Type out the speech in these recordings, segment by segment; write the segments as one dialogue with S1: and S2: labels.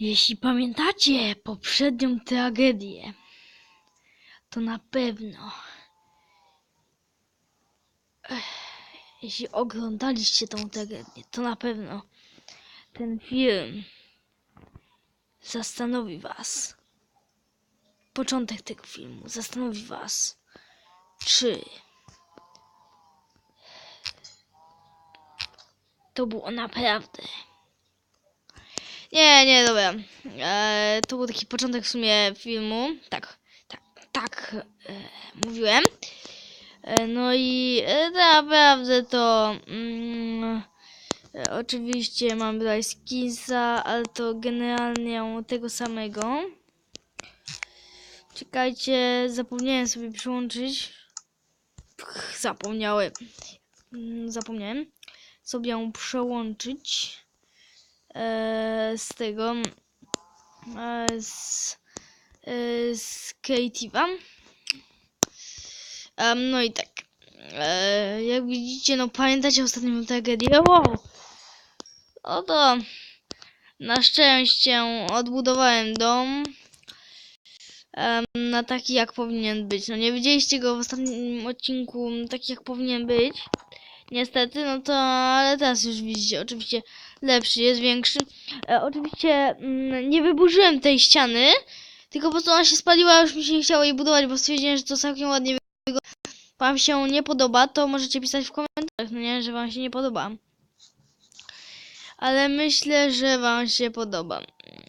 S1: Jeśli pamiętacie poprzednią tragedię, to na pewno. Jeśli oglądaliście tą tragedię, to na pewno ten film zastanowi was. Początek tego filmu zastanowi was, czy to było naprawdę. Nie, nie, dobra. E, to był taki początek w sumie filmu. Tak, tak, tak e, mówiłem. E, no i e, naprawdę to. Mm, e, oczywiście mam tutaj skinsa, ale to generalnie tego samego. Czekajcie, zapomniałem sobie przyłączyć. Pch, zapomniałem. Mm, Zapomniałem sobie ją przełączyć e, z tego e, z, e. Em, no i tak. E, jak widzicie, no pamiętacie ostatnią tragedię? Wow! No to na szczęście odbudowałem dom em, na taki jak powinien być. No nie widzieliście go w ostatnim odcinku taki jak powinien być. Niestety, no to ale teraz już widzicie, oczywiście lepszy, jest większy. E, oczywiście mm, nie wyburzyłem tej ściany, tylko po prostu ona się spaliła, już mi się nie chciało jej budować, bo stwierdziłem, że to całkiem ładnie wygląda. Wam się nie podoba, to możecie pisać w komentarzach, no nie, że wam się nie podoba. Ale myślę, że wam się podoba.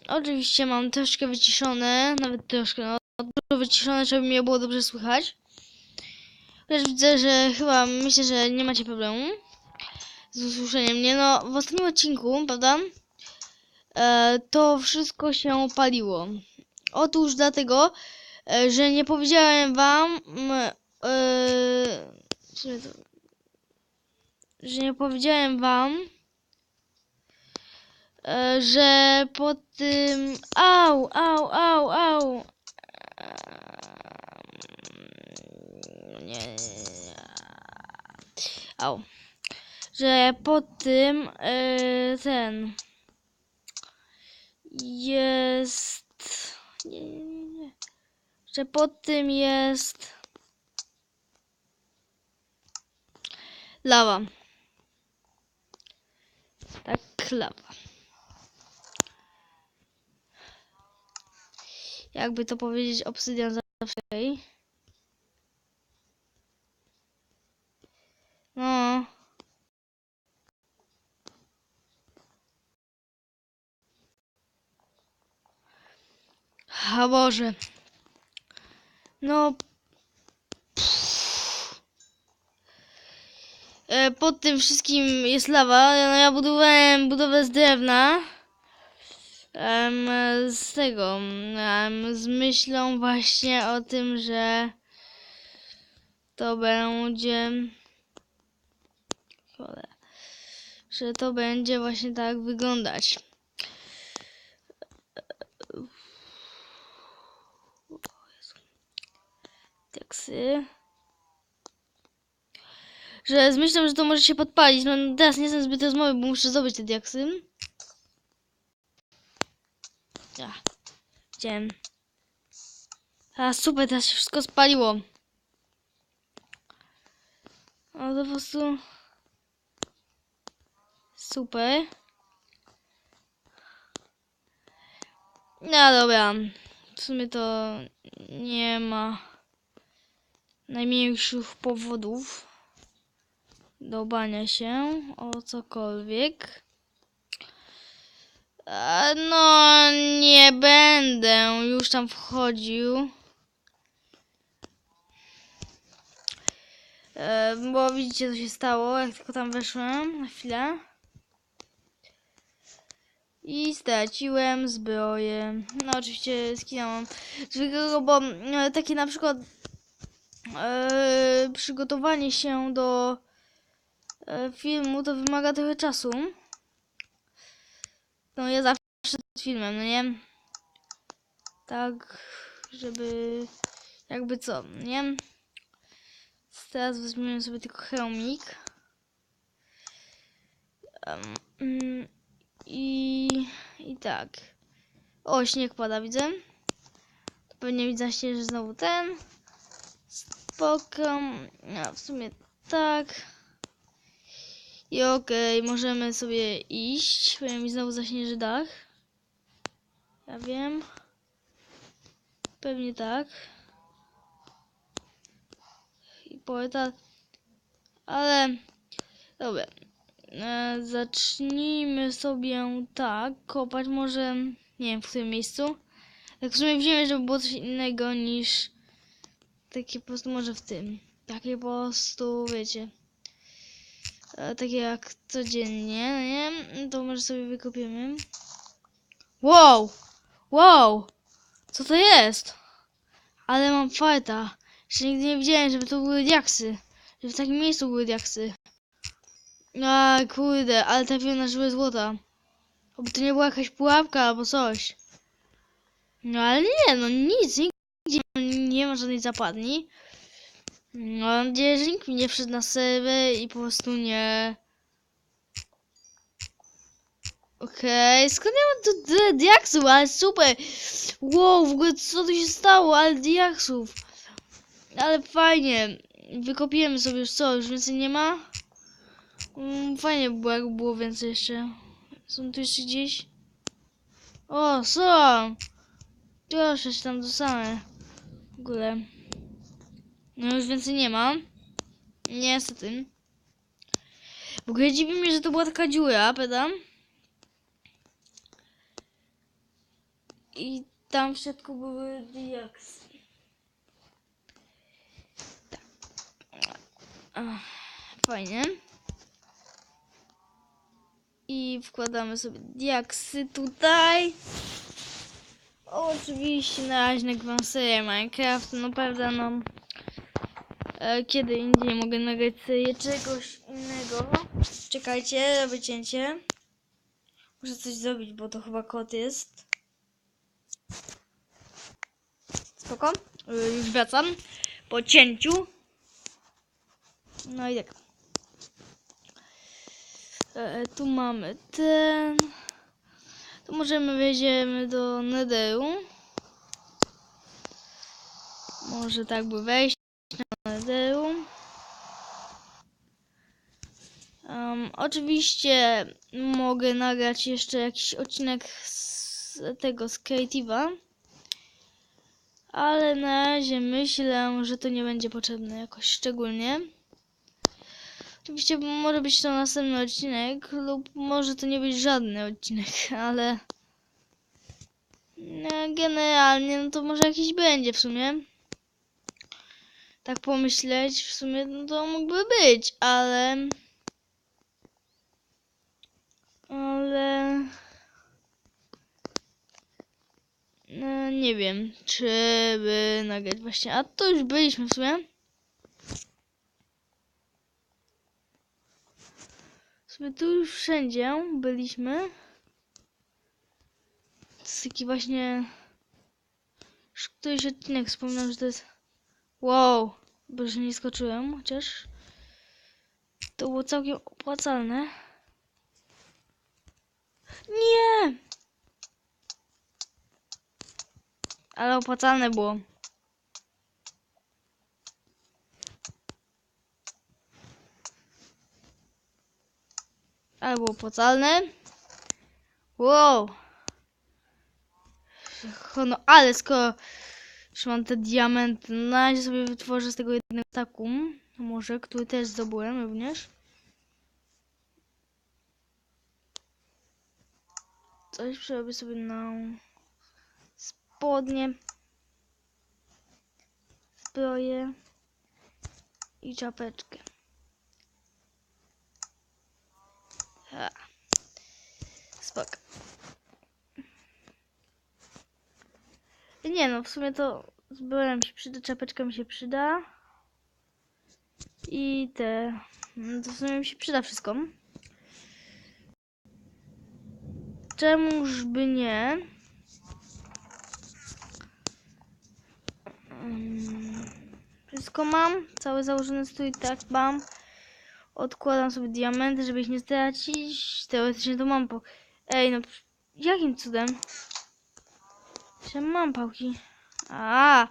S1: Oczywiście mam troszkę wyciszone, nawet troszkę, no dużo wyciszone, żeby mnie było dobrze słychać. Chociaż widzę, że chyba myślę, że nie macie problemu z usłyszeniem mnie. No, w ostatnim odcinku, prawda? E, to wszystko się paliło. Otóż dlatego, e, że nie powiedziałem wam, m, e, to, że nie powiedziałem wam, e, że po tym, au, au, au, au, Eee, nie, nie, nie. Au. Że po tym e, ten jest nie, nie, nie. Że pod tym jest lawa. Tak, lawa. Jakby to powiedzieć, obsydian zawsze. No. A Boże. No. E, Pod tym wszystkim jest lawa. No, ja budowałem budowę z drewna. Z tego. z myślą właśnie o tym, że to będzie. Że to będzie właśnie tak wyglądać. Teksy. Że z myślą, że to może się podpalić. No teraz nie jestem zbyt rozmowy, bo muszę zdobyć te diaksy. Ja. Widziałem. A super, teraz się wszystko spaliło. O, to po prostu... Super. No dobra. W sumie to nie ma najmniejszych powodów do bania się o cokolwiek. A, No, nie będę już tam wchodził. E, bo widzicie, co się stało, jak tylko tam weszłem na chwilę. I straciłem zbroję. No oczywiście skinęłam zwykłego, bo e, takie na przykład e, przygotowanie się do e, filmu to wymaga trochę czasu. No ja zawsze przed filmem, no nie? Tak, żeby jakby co, nie? Teraz weźmiemy sobie tylko hełmik. Mm, I, I tak. O, śnieg pada, widzę. To pewnie widzę że znowu ten. Spoko. A w sumie tak. I okej, możemy sobie iść. Pewnie mi znowu zaśnieży dach. Ja wiem. Pewnie tak. I poeta. Ale. Dobra. E, zacznijmy sobie tak. Kopać może. Nie wiem w którym miejscu. Tak w sumie wziąłem, żeby było coś innego niż. Takie po prostu może w tym. Takie po prostu, wiecie. E, takie jak codziennie, no nie? To może sobie wykopiemy. Wow! Wow! Co to jest? Ale mam farta. Jeszcze nigdy nie widziałem, żeby to były diaksy. Żeby w takim miejscu były diaksy. A kurde, ale trafiłem na żyłę złota. Oby to nie była jakaś pułapka albo coś. No ale nie, no nic, nigdzie nie ma żadnej zapadni. No, mam nadzieję, że nikt mi nie wszedł na serwer i po prostu nie... Okej, skąd ja mam tu diaksów, ale super! Wow, w ogóle co tu się stało, ale diaksów! Ale fajnie, wykopiemy sobie już co, już więcej nie ma? Mm, fajnie by było, jakby było więcej jeszcze. Są tu jeszcze gdzieś? O, są! Proszę się tam dostanę. W ogóle. No już więcej nie ma. Niestety. W ogóle dziwi mnie, że to była taka dziura, prawda? I tam w środku były diaksy. Tak. Fajnie. I wkładamy sobie diaksy tutaj. Oczywiście na razie serię Minecraft, no prawda, no e, kiedy indziej mogę nagrać serię czegoś innego. Czekajcie, wycięcie. Muszę coś zrobić, bo to chyba kot jest. Spoko. E, Już wracam po cięciu. No i tak. E, tu mamy ten. To możemy wejdziemy do Netheru. Może tak by wejść do Netheru. Um, oczywiście mogę nagrać jeszcze jakiś odcinek z tego z Creative'a. Ale na razie myślę, że to nie będzie potrzebne jakoś szczególnie. Oczywiście może być to następny odcinek, lub może to nie być żadny odcinek, ale no, generalnie no to może jakiś będzie w sumie. Tak pomyśleć, w sumie no to mógłby być, ale ale no, nie wiem, czy by nagrać właśnie, a to już byliśmy w sumie. W sumie tu już wszędzie byliśmy. To jest taki właśnie... Już któryś odcinek wspominam, że to jest... Wow! Bo że nie skoczyłem, chociaż... To było całkiem opłacalne. Nie! Ale opłacalne było. Ale było opłacalne. Wow. No ale skoro już mam te diamenty, no na razie sobie wytworzę z tego jednego taku. Może, który też zdobyłem również. Coś przerobię sobie na spodnie, zbroję i czapeczkę. Ha. Spoko. Nie no, w sumie to mi się przyda, czapeczka mi się przyda. I te... no To w sumie mi się przyda wszystko. Czemuż by nie? Mm, Wszystko mam. Cały założony strój, tak mam. Odkładam sobie diamenty, żeby ich nie stracić. Teoretycznie to mam po... Ej, no jakim cudem? Że mam pałki. A,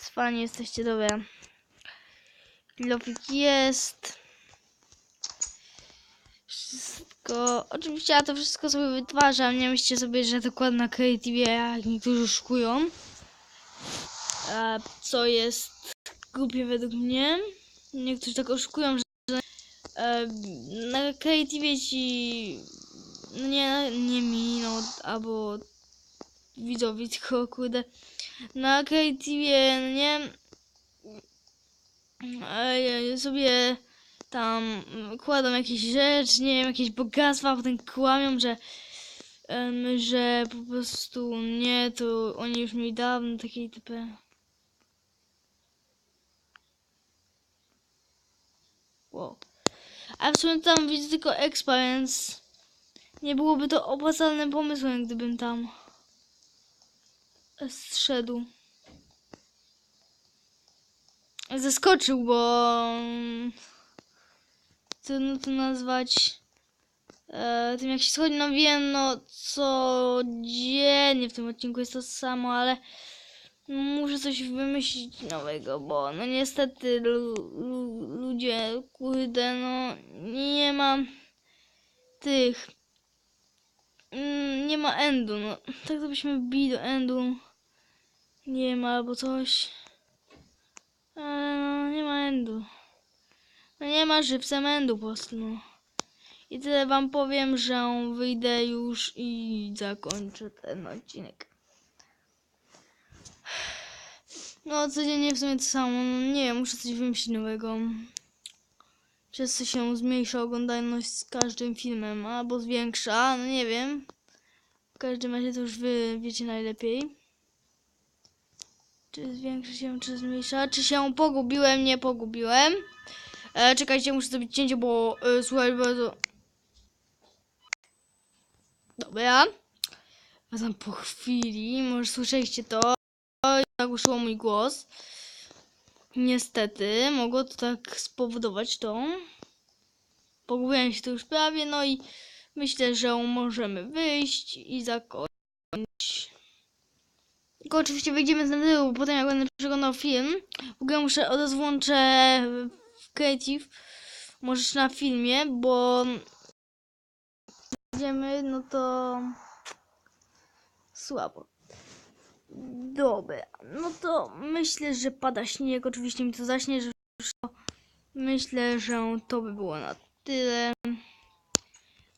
S1: Cwani jesteście, dobra. Kilofik jest. Wszystko. Oczywiście ja to wszystko sobie wytwarzam. Nie myślcie sobie, że dokładnie na Creative, jak niektórzy szukują. E, co jest głupie według mnie. Niektórzy tak oszukują, że e, na Creative ci no nie, nie mi, no, albo widzowi, tylko kurde, na no nie, e, sobie tam kładą jakieś rzeczy, nie wiem, jakieś bogactwa, potem kłamią, że że po prostu nie, to oni już mieli dawno takiej typy. Wow. A w sumie tam widzę tylko expa, więc nie byłoby to opłacalnym pomysłem, gdybym tam zszedł. Zaskoczył, bo mm, trudno to nazwać e, tym jak się schodzi. No wiem, no codziennie w tym odcinku jest to samo, ale muszę coś wymyślić nowego, bo no niestety lu, lu, ludzie, kurde, no nie mam tych mm, nie ma endu, no. Tak to byśmy wbili do endu. Nie ma albo coś. Ale no nie ma endu. No nie ma żywcem endu po prostu no. I tyle wam powiem, że wyjdę już i zakończę ten odcinek. No codziennie w sumie to samo, no, nie wiem, muszę coś wymyślić nowego przez co się zmniejsza oglądalność z każdym filmem, albo zwiększa, no nie wiem. W każdym razie to już wy wiecie najlepiej. Czy zwiększa się, czy zmniejsza, czy się pogubiłem, nie pogubiłem. E, czekajcie, muszę zrobić cięcie, bo e, słuchaj bardzo... Dobra. Wracam po chwili, może słyszeliście to. Zagłuszyło mój głos. Niestety, mogło to tak spowodować to. Pogubiłem się tu już prawie, no i myślę, że możemy wyjść i zakończyć. Tylko oczywiście wyjdziemy z następnego, bo potem jak będę przeglądał film, w ogóle muszę od razu włączę Creative, możesz na filmie, bo będziemy, no to słabo. Dobra, no to myślę, że pada śnieg. Oczywiście mi to zaśnie, że myślę, że to by było na tyle.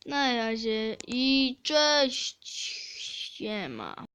S1: Na razie i cześć. Siema.